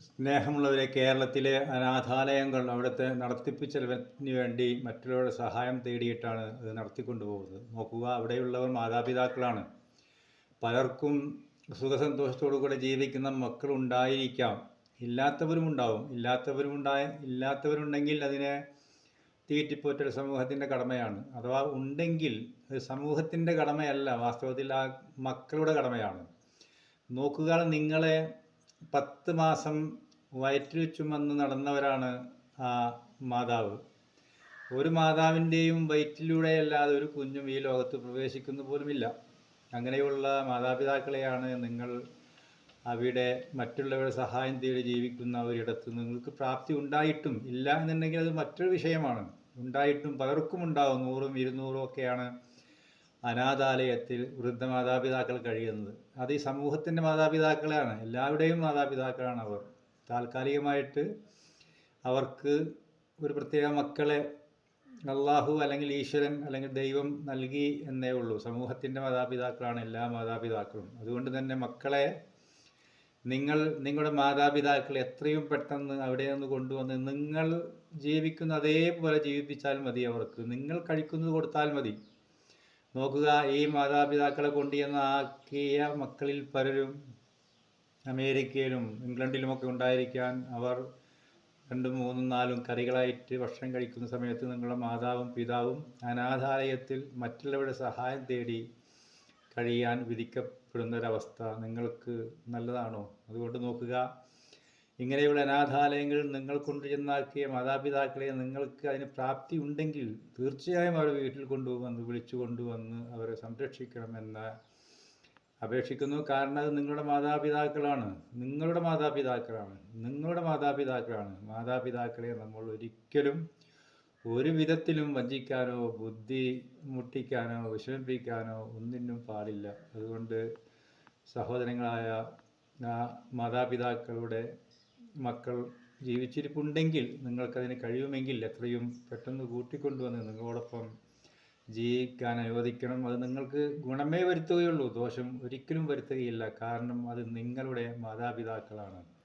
സ്നേഹമുള്ളവരെ കേരളത്തിലെ അനാഥാലയങ്ങൾ അവിടുത്തെ നടത്തിപ്പ് ചെലവിന് വേണ്ടി മറ്റുള്ളവരുടെ സഹായം തേടിയിട്ടാണ് അത് നടത്തിക്കൊണ്ടുപോകുന്നത്. നോക്കുക അവിടെയുള്ളവർ മാതാപിതാക്കളാണ്. പലർക്കും സുഖസന്തോഷത്തോടു കൂടെ ജീവിക്കുന്ന മക്കൾ ഉണ്ടായിരിക്കാം. ഇല്ലാത്തവരും ഉണ്ടാവും. ഇല്ലാത്തവരും ഉണ്ടായ ഇല്ലാത്തവരുണ്ടെങ്കിൽ അതിനെ തീറ്റിപ്പോറ്റൽ സമൂഹത്തിന്റെ കടമയാണ്. അഥവാ ഉണ്ടെങ്കിൽ അത് സമൂഹത്തിന്റെ കടമയല്ല വാസ്തവത്തിൽ ആ മക്കളുടെ കടമയാണ്. നോക്കുക നിങ്ങളെ പത്ത് മാസം വയറ്റിൽ ചുമന്ന് നടന്നവരാണ് ആ മാതാവ്. ഒരു മാതാവിന്റെയും വയറ്റിലൂടെ അല്ലാതെ ഒരു കുഞ്ഞും ഈ ലോകത്ത് പ്രവേശിക്കുന്നു പോലുമില്ല. അങ്ങനെയുള്ള മാതാപിതാക്കളെയാണ് നിങ്ങൾ അവിടെ മറ്റുള്ളവരുടെ സഹായം തേടി ജീവിക്കുന്ന ഒരിടത്ത് നിങ്ങൾക്ക് പ്രാപ്തി ഉണ്ടായിട്ടും ഇല്ല എന്നുണ്ടെങ്കിൽ അത് മറ്റൊരു വിഷയമാണ്. ഉണ്ടായിട്ടും പലർക്കും ഉണ്ടാവും. നൂറും ഇരുന്നൂറും ഒക്കെയാണ് അനാഥാലയത്തിൽ വൃദ്ധ മാതാപിതാക്കൾ കഴിയുന്നത്. അത് ഈ സമൂഹത്തിന്റെ മാതാപിതാക്കളാണ് എല്ലാവരുടെയും മാതാപിതാക്കളാണ് അവർ. താൽക്കാലികമായിട്ട് അവർക്ക് ഒരു പ്രത്യേക മക്കളെ അള്ളാഹു അല്ലെങ്കിൽ ഈശ്വരൻ അല്ലെങ്കിൽ ദൈവം നൽകി എന്നേ ഉള്ളൂ. സമൂഹത്തിന്റെ മാതാപിതാക്കളാണ് എല്ലാ മാതാപിതാക്കളും. അതുകൊണ്ട് തന്നെ മക്കളെ നിങ്ങൾ നിങ്ങളുടെ മാതാപിതാക്കൾ എത്രയും പെട്ടെന്ന് അവിടെ നിന്ന് കൊണ്ടുവന്ന് നിങ്ങൾ ജീവിക്കുന്ന അതേപോലെ ജീവിപ്പിച്ചാൽ മതി അവർക്ക്. നിങ്ങൾ കഴിക്കുന്നത് കൊടുത്താൽ മതി. നോക്കുക ഈ മാതാപിതാക്കളെ കൊണ്ടുചെന്ന് ആക്കിയ മക്കളിൽ പലരും അമേരിക്കയിലും ഇംഗ്ലണ്ടിലുമൊക്കെ ഉണ്ടായിരിക്കാൻ അവർ രണ്ടും മൂന്നും നാലും കറികളായിട്ട് ഭക്ഷണം കഴിക്കുന്ന സമയത്ത് നിങ്ങളുടെ മാതാവും പിതാവും അനാഥാലയത്തിൽ മറ്റുള്ളവരുടെ സഹായം തേടി കഴിയാൻ വിധിക്കപ്പെടുന്ന ഒരവസ്ഥ നിങ്ങൾക്ക് നല്ലതാണോ? അതുകൊണ്ട് നോക്കുക ഇങ്ങനെയുള്ള അനാഥാലയങ്ങളിൽ നിങ്ങൾ കൊണ്ടുചെന്നാക്കിയ മാതാപിതാക്കളെ നിങ്ങൾക്ക് അതിന് പ്രാപ്തി ഉണ്ടെങ്കിൽ തീർച്ചയായും അവരെ വീട്ടിൽ കൊണ്ടുവന്ന് വിളിച്ചു കൊണ്ടുവന്ന് അവരെ സംരക്ഷിക്കണമെന്ന് അപേക്ഷിക്കുന്നു. കാരണം അത് നിങ്ങളുടെ മാതാപിതാക്കളാണ്. നിങ്ങളുടെ മാതാപിതാക്കളാണ്. നിങ്ങളുടെ മാതാപിതാക്കളാണ്. മാതാപിതാക്കളെ നമ്മൾ ഒരിക്കലും ഒരു വിധത്തിലും വഞ്ചിക്കാനോ ബുദ്ധി മുട്ടിക്കാനോ വിഷമിപ്പിക്കാനോ ഒന്നിനും പാടില്ല. അതുകൊണ്ട് സഹോദരങ്ങളായ മാതാപിതാക്കളുടെ മക്കൾ ജീവിച്ചിരിപ്പുണ്ടെങ്കിൽ നിങ്ങൾക്കതിന് കഴിയുമെങ്കിൽ എത്രയും പെട്ടെന്ന് കൂട്ടിക്കൊണ്ടുവന്ന് നിങ്ങളോടൊപ്പം ജീവിക്കാൻ അനുവദിക്കണം. അത് നിങ്ങൾക്ക് ഗുണമേ വരുത്തുകയുള്ളൂ. ദോഷം ഒരിക്കലും വരുത്തുകയില്ല. കാരണം അത് നിങ്ങളുടെ മാതാപിതാക്കളാണ്.